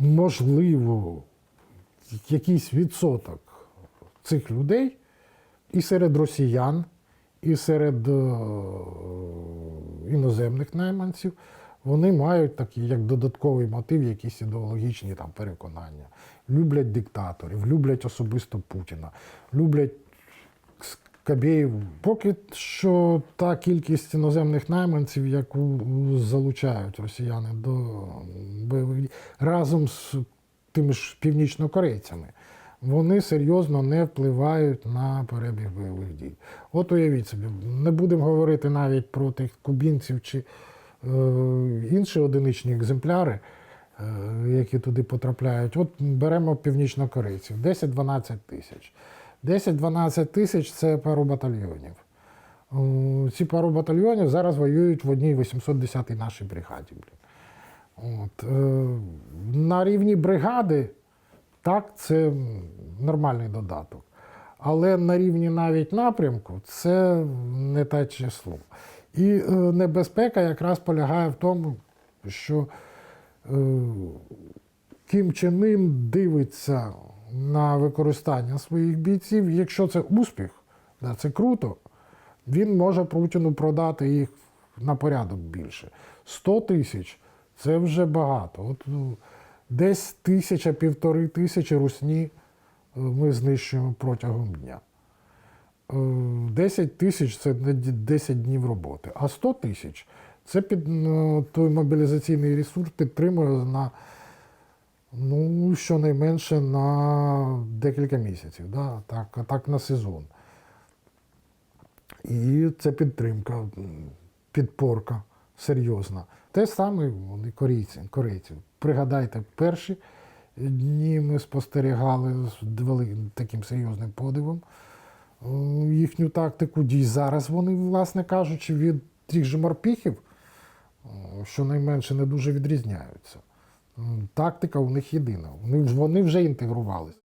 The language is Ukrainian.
можливо, якийсь відсоток цих людей і серед росіян, і серед е, іноземних найманців, вони мають такий як додатковий мотив, якісь ідеологічні там переконання. Люблять диктаторів, люблять особисто Путіна, люблять Скабєєву. Поки що та кількість іноземних найманців, яку залучають росіяни до бойових дій, разом з тими ж північнокорейцями, вони серйозно не впливають на перебіг бойових дій. От уявіть собі, не будемо говорити навіть про тих кубінців чи е, інші одиничні екземпляри, е, які туди потрапляють. От беремо північнокорейців 10-12 тисяч. 10-12 тисяч це пару батальйонів. Ці пару батальйонів зараз воюють в одній 810-й нашій бригаді. От. е, На рівні бригади, так, це нормальний додаток. Але на рівні навіть напрямку це не те число. І е, небезпека якраз полягає в тому, що е, Кім Чен дивиться на використання своїх бійців. Якщо це успіх, да, це круто, він може Путіну продати їх на порядок більше. 100 тисяч це вже багато. От, ну, десь тисяча, півтори тисячі русні е, ми знищуємо протягом дня. Е, 10 тисяч це не 10 днів роботи, а 100 тисяч це під ну, той мобілізаційний ресурс підтримує на ну, щонайменше на декілька місяців, да? так, а так на сезон. І це підтримка, підпорка серйозна. Те саме вони корейці, корейці. Пригадайте, перші дні ми спостерігали з великим таким серйозним подивом е, їхню тактику дій. Зараз вони, власне кажучи, від тих же морпіхів, е, щонайменше не дуже відрізняються. Тактика у них єдина. Вони вже інтегрувалися.